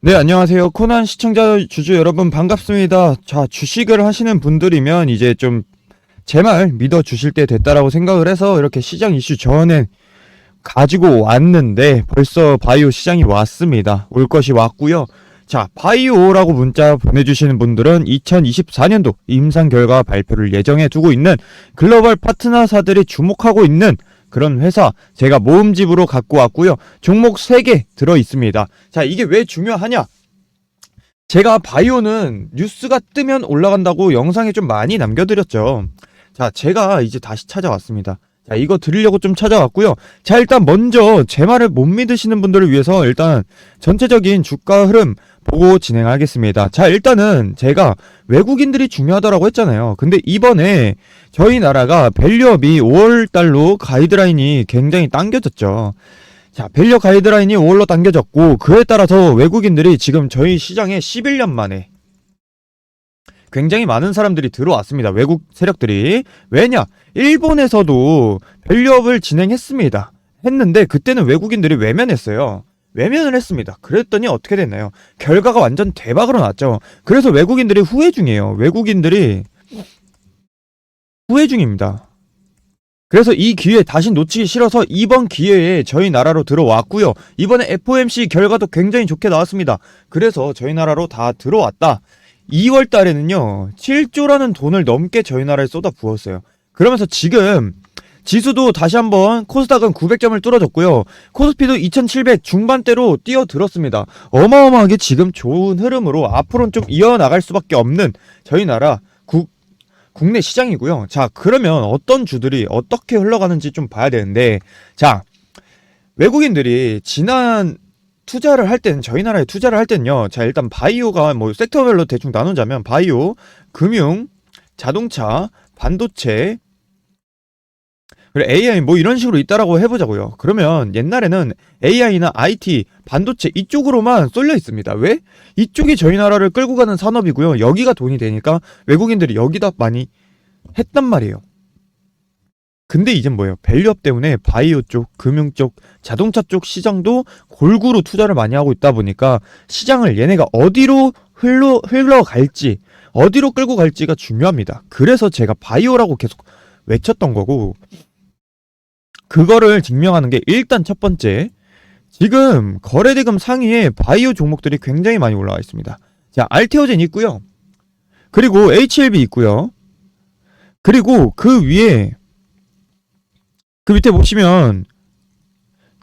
네, 안녕하세요. 코난 시청자 주주 여러분 반갑습니다. 자, 주식을 하시는 분들이면 이제 좀 제 말 믿어 주실 때 됐다라고 생각을 해서 이렇게 시장 이슈 전에 가지고 왔는데 벌써 바이오 시장이 왔습니다. 올 것이 왔고요. 자, 바이오라고 문자 보내주시는 분들은 2024년도 임상 결과 발표를 예정해 두고 있는 글로벌 파트너사들이 주목하고 있는 그런 회사 제가 모음집으로 갖고 왔고요. 종목 3개 들어 있습니다. 자, 이게 왜 중요하냐? 제가 바이오는 뉴스가 뜨면 올라간다고 영상에 좀 많이 남겨드렸죠. 자, 제가 이제 다시 찾아왔습니다. 자, 이거 드리려고 좀 찾아왔고요. 자, 일단 먼저 제 말을 못 믿으시는 분들을 위해서 일단 전체적인 주가 흐름 보고 진행하겠습니다. 자, 일단은 제가 외국인들이 중요하다라고 했잖아요. 근데 이번에 저희 나라가 밸류업이 5월 달로 가이드라인이 굉장히 당겨졌죠. 자, 밸류 가이드라인이 5월로 당겨졌고, 그에 따라서 외국인들이 지금 저희 시장에 11년 만에 굉장히 많은 사람들이 들어왔습니다. 외국 세력들이. 왜냐? 일본에서도 밸류업을 진행했습니다. 했는데, 그때는 외국인들이 외면했어요. 외면을 했습니다. 그랬더니 어떻게 됐나요? 결과가 완전 대박으로 났죠. 그래서 외국인들이 후회 중이에요. 외국인들이 후회 중입니다. 그래서 이 기회 다시 놓치기 싫어서 이번 기회에 저희 나라로 들어왔고요. 이번에 FOMC 결과도 굉장히 좋게 나왔습니다. 그래서 저희 나라로 다 들어왔다. 2월 달에는요, 7조라는 돈을 넘게 저희 나라에 쏟아 부었어요. 그러면서 지금 지수도 다시 한번 코스닥은 900점을 뚫어줬고요. 코스피도 2700 중반대로 뛰어들었습니다. 어마어마하게 지금 좋은 흐름으로 앞으로는 좀 이어나갈 수밖에 없는 저희 나라 국, 국내 시장이고요. 자, 그러면 어떤 주들이 어떻게 흘러가는지 좀 봐야 되는데, 자, 외국인들이 지난 투자를 할 때는 저희 나라에 투자를 할 때는요. 자, 일단 바이오가 뭐 섹터별로 대충 나누자면 바이오, 금융, 자동차, 반도체, 그리고 AI 뭐 이런 식으로 있다라고 해보자고요. 그러면 옛날에는 AI나 IT, 반도체 이쪽으로만 쏠려 있습니다. 왜? 이쪽이 저희 나라를 끌고 가는 산업이고요. 여기가 돈이 되니까 외국인들이 여기다 많이 했단 말이에요. 근데 이젠 뭐예요? 밸류업 때문에 바이오 쪽, 금융 쪽, 자동차 쪽 시장도 골고루 투자를 많이 하고 있다 보니까 시장을 얘네가 어디로 흘러, 흘러갈지, 어디로 끌고 갈지가 중요합니다. 그래서 제가 바이오라고 계속 외쳤던 거고, 그거를 증명하는 게 일단 첫 번째, 지금 거래대금 상위에 바이오 종목들이 굉장히 많이 올라와 있습니다. 자, 알테오젠 있고요. 그리고 HLB 있고요. 그리고 그 위에 그 밑에 보시면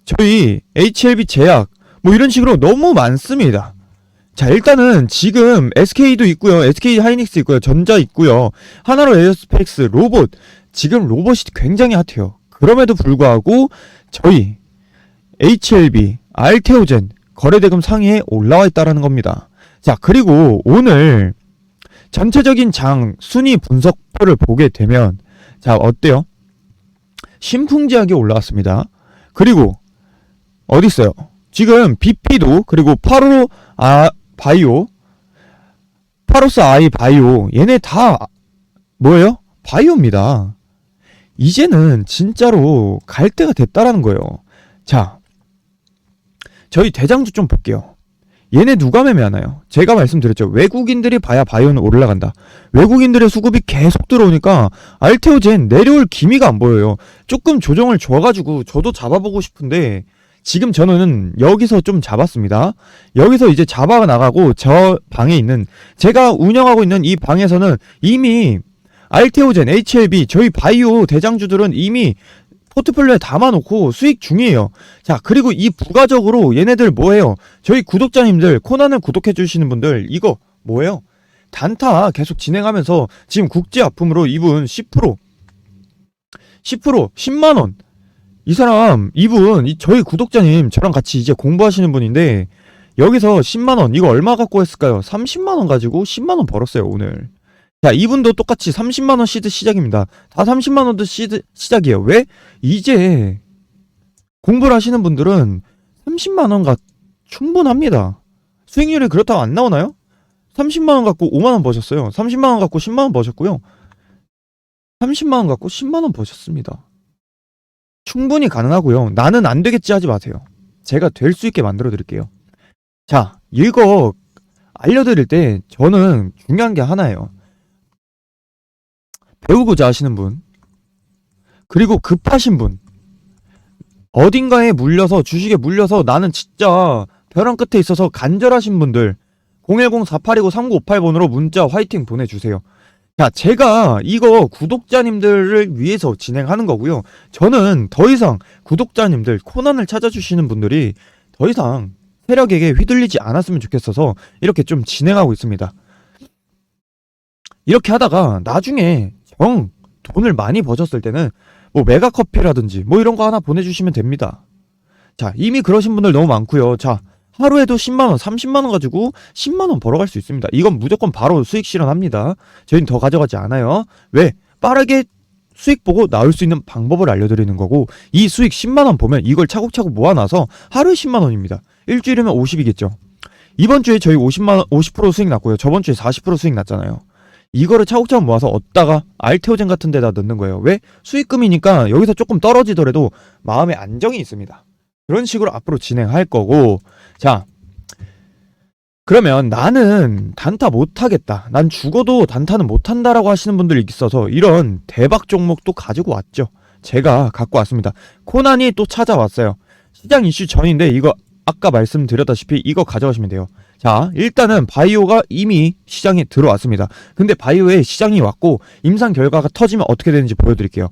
저희 HLB 제약 뭐 이런 식으로 너무 많습니다. 자, 일단은 지금 SK도 있고요. SK 하이닉스 있고요. 전자 있고요. 하나로 에어스페이스 로봇 지금 로봇이 굉장히 핫해요. 그럼에도 불구하고 저희 HLB, 알테오젠 거래대금 상위에 올라와 있다라는 겁니다. 자, 그리고 오늘 전체적인 장 순위 분석표를 보게 되면 자, 어때요? 신풍제약이 올라왔습니다. 그리고 어디 있어요? 지금 BP도 그리고 파로 아 바이오 파로스 아이 바이오 얘네 다 뭐예요? 바이오입니다. 이제는 진짜로 갈 때가 됐다라는 거예요. 자, 저희 대장주 좀 볼게요. 얘네 누가 매매하나요? 제가 말씀드렸죠. 외국인들이 봐야 바이오는 올라간다. 외국인들의 수급이 계속 들어오니까 알테오젠 내려올 기미가 안 보여요. 조금 조정을 줘가지고 저도 잡아보고 싶은데 지금 저는 여기서 좀 잡았습니다. 여기서 이제 잡아 나가고 저 방에 있는 제가 운영하고 있는 이 방에서는 이미 알테오젠, HLB 저희 바이오 대장주들은 이미 포트폴리오에 담아놓고 수익 중이에요. 자, 그리고 이 부가적으로 얘네들 뭐예요? 저희 구독자님들, 코난을 구독해주시는 분들, 이거 뭐예요? 단타 계속 진행하면서 지금 국제 아픔으로 이분 10%, 10%, 10만원. 이 사람, 이분, 이 저희 구독자님, 저랑 같이 이제 공부하시는 분인데, 여기서 10만원, 이거 얼마 갖고 했을까요? 30만원 가지고 10만원 벌었어요, 오늘. 자, 이분도 똑같이 30만원 시드 시작입니다. 다 30만원도 시드 시작이에요. 왜? 이제 공부를 하시는 분들은 30만원가 충분합니다. 수익률이 그렇다고 안 나오나요? 30만원 갖고 5만원 버셨어요. 30만원 갖고 10만원 버셨고요. 30만원 갖고 10만원 버셨습니다. 충분히 가능하고요. 나는 안 되겠지 하지 마세요. 제가 될 수 있게 만들어 드릴게요. 자, 이거 알려드릴 때 저는 중요한 게 하나예요. 배우고자 하시는 분, 그리고 급하신 분, 어딘가에 물려서, 주식에 물려서 나는 진짜 벼랑 끝에 있어서 간절하신 분들, 010-4829-3958번으로 문자 화이팅 보내주세요. 자, 제가 이거 구독자님들을 위해서 진행하는 거고요. 저는 더 이상 구독자님들, 코난을 찾아주시는 분들이 더 이상 세력에게 휘둘리지 않았으면 좋겠어서 이렇게 좀 진행하고 있습니다. 이렇게 하다가 나중에 정 돈을 많이 버셨을 때는 뭐 메가 커피라든지 뭐 이런 거 하나 보내주시면 됩니다. 자, 이미 그러신 분들 너무 많고요. 자, 하루에도 10만원, 30만원 가지고 10만원 벌어갈 수 있습니다. 이건 무조건 바로 수익 실현합니다. 저희는 더 가져가지 않아요. 왜? 빠르게 수익 보고 나올 수 있는 방법을 알려드리는 거고 이 수익 10만원 보면 이걸 차곡차곡 모아놔서 하루에 10만원입니다. 일주일이면 50이겠죠. 이번 주에 저희 50만원, 50% 수익 났고요. 저번 주에 40% 수익 났잖아요. 이거를 차곡차곡 모아서 얻다가 알테오젠 같은 데다 넣는 거예요. 왜? 수익금이니까 여기서 조금 떨어지더라도 마음의 안정이 있습니다. 그런 식으로 앞으로 진행할 거고 자 그러면 나는 단타 못하겠다 난 죽어도 단타는 못한다라고 하시는 분들이 있어서 이런 대박 종목도 가지고 왔죠 제가 갖고 왔습니다 코난이 또 찾아왔어요 시장 이슈 전인데 이거 아까 말씀드렸다시피 이거 가져가시면 돼요 자 일단은 바이오가 이미 시장에 들어왔습니다 근데 바이오에 시장이 왔고 임상 결과가 터지면 어떻게 되는지 보여드릴게요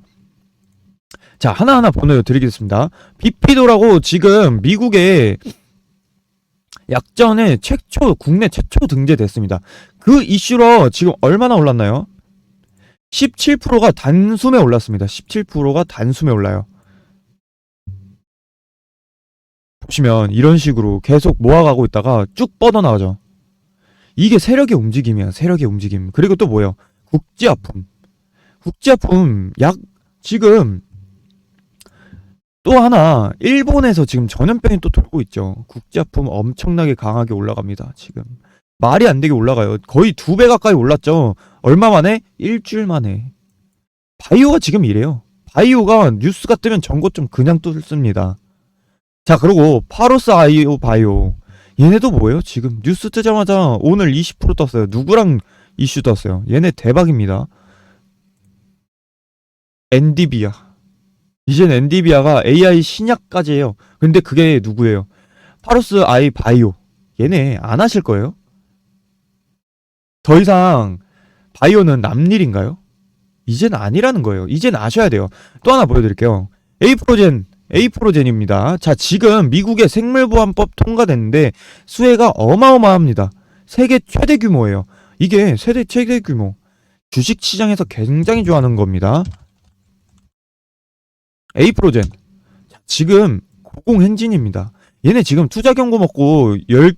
자, 하나하나 보내드리겠습니다. 비피도라고 지금 미국에 약전에 최초, 국내 최초 등재됐습니다. 그 이슈로 지금 얼마나 올랐나요? 17%가 단숨에 올랐습니다. 17%가 단숨에 올라요. 보시면 이런 식으로 계속 모아가고 있다가 쭉 뻗어나가죠. 이게 세력의 움직임이야, 세력의 움직임. 그리고 또 뭐예요? 국제아품. 국제아품 약, 지금 또 하나 일본에서 지금 전염병이 또 돌고 있죠. 국제아품 엄청나게 강하게 올라갑니다. 지금 말이 안 되게 올라가요. 거의 두 배 가까이 올랐죠. 얼마 만에? 일주일 만에. 바이오가 지금 이래요. 바이오가 뉴스가 뜨면 전고 좀 그냥 뚫습니다. 자 그리고 파로스 아이오 바이오 얘네도 뭐예요? 지금 뉴스 뜨자마자 오늘 20% 떴어요. 누구랑 이슈 떴어요? 얘네 대박입니다. 엔디비아. 이젠 엔디비아가 AI 신약까지 해요. 근데 그게 누구예요? 파로스 아이 바이오. 얘네 안 하실 거예요? 더 이상 바이오는 남일인가요? 이젠 아니라는 거예요. 이젠 아셔야 돼요. 또 하나 보여드릴게요. 에이프로젠, 에이프로젠입니다. 자, 지금 미국의 생물보안법 통과됐는데 수혜가 어마어마합니다. 세계 최대 규모예요. 이게 세계 최대 규모. 주식 시장에서 굉장히 좋아하는 겁니다. 에이프로젠. 지금 고공행진입니다. 얘네 지금 투자 경고 먹고 열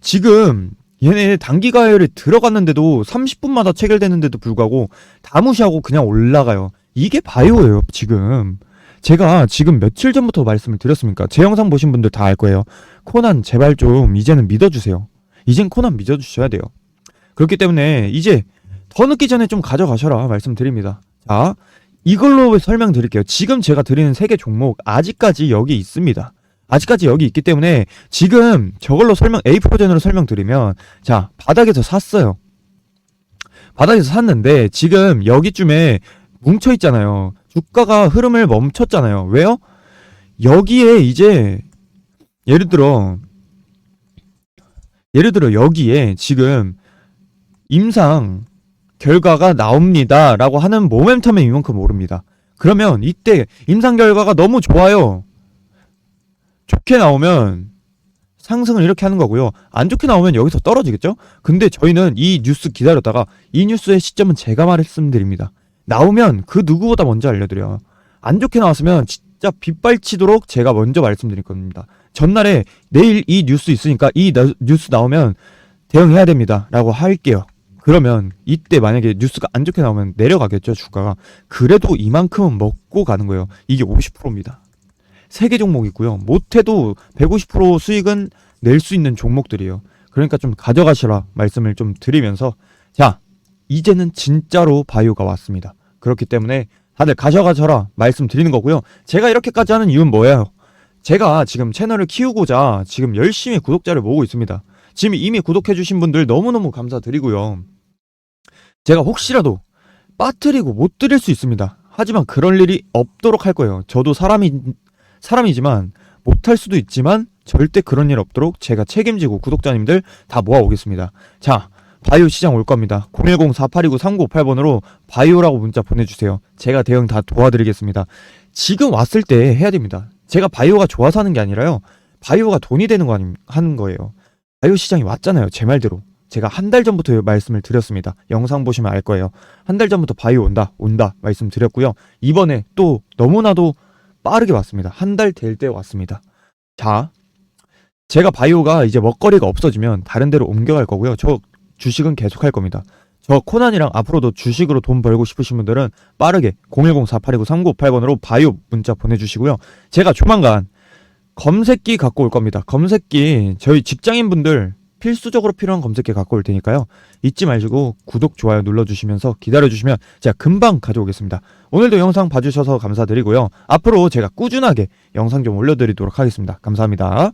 지금 얘네 단기 가열에 들어갔는데도 30분마다 체결되는데도 불구하고 다 무시하고 그냥 올라가요. 이게 바이오예요, 지금. 제가 지금 며칠 전부터 말씀을 드렸습니까? 제 영상 보신 분들 다 알 거예요. 코난 제발 좀 이제는 믿어주세요. 이젠 코난 믿어주셔야 돼요. 그렇기 때문에 이제 더 늦기 전에 좀 가져가셔라 말씀드립니다. 자, 이걸로 설명드릴게요. 지금 제가 드리는 세 개 종목 아직까지 여기 있습니다. 아직까지 여기 있기 때문에 지금 저걸로 설명 A 프로젠으로 설명드리면 자 바닥에서 샀어요. 바닥에서 샀는데 지금 여기쯤에 뭉쳐 있잖아요. 주가가 흐름을 멈췄잖아요. 왜요? 여기에 이제 예를 들어 예를 들어 여기에 지금 임상 결과가 나옵니다 라고 하는 모멘텀의 이만큼 오릅니다. 그러면 이때 임상 결과가 너무 좋아요. 좋게 나오면 상승을 이렇게 하는 거고요. 안 좋게 나오면 여기서 떨어지겠죠? 근데 저희는 이 뉴스 기다렸다가 이 뉴스의 시점은 제가 말씀드립니다. 나오면 그 누구보다 먼저 알려드려요. 안 좋게 나왔으면 진짜 빗발치도록 제가 먼저 말씀드릴 겁니다. 전날에 내일 이 뉴스 있으니까 이 나- 뉴스 나오면 대응해야 됩니다. 라고 할게요. 그러면 이때 만약에 뉴스가 안 좋게 나오면 내려가겠죠, 주가가. 그래도 이만큼은 먹고 가는 거예요. 이게 50%입니다. 세 개 종목 있고요. 못해도 150% 수익은 낼 수 있는 종목들이에요. 그러니까 좀 가져가시라 말씀을 좀 드리면서 자, 이제는 진짜로 바이오가 왔습니다. 그렇기 때문에 다들 가져가셔라 말씀드리는 거고요. 제가 이렇게까지 하는 이유는 뭐예요? 제가 지금 채널을 키우고자 지금 열심히 구독자를 모으고 있습니다. 지금 이미 구독해주신 분들 너무너무 감사드리고요. 제가 혹시라도 빠뜨리고 못 드릴 수 있습니다. 하지만 그럴 일이 없도록 할 거예요. 저도 사람이, 사람이지만 못할 수도 있지만 절대 그런 일 없도록 제가 책임지고 구독자님들 다 모아오겠습니다. 자, 바이오 시장 올 겁니다. 010-4829-3958번으로 바이오라고 문자 보내주세요. 제가 대응 다 도와드리겠습니다. 지금 왔을 때 해야 됩니다. 제가 바이오가 좋아서 하는 게 아니라요. 바이오가 돈이 되는 거 아니, 하는 거예요. 바이오 시장이 왔잖아요. 제 말대로. 제가 한 달 전부터 말씀을 드렸습니다. 영상 보시면 알 거예요. 한 달 전부터 바이오 온다, 온다 말씀드렸고요. 이번에 또 너무나도 빠르게 왔습니다. 한 달 될 때 왔습니다. 자, 제가 바이오가 이제 먹거리가 없어지면 다른 데로 옮겨갈 거고요. 저 주식은 계속 할 겁니다. 저 코난이랑 앞으로도 주식으로 돈 벌고 싶으신 분들은 빠르게 010-4829-3958번으로 바이오 문자 보내주시고요. 제가 조만간 검색기 갖고 올 겁니다. 검색기 저희 직장인분들 필수적으로 필요한 검색기 갖고 올 테니까요. 잊지 마시고 구독, 좋아요 눌러주시면서 기다려주시면 제가 금방 가져오겠습니다. 오늘도 영상 봐주셔서 감사드리고요. 앞으로 제가 꾸준하게 영상 좀 올려드리도록 하겠습니다. 감사합니다.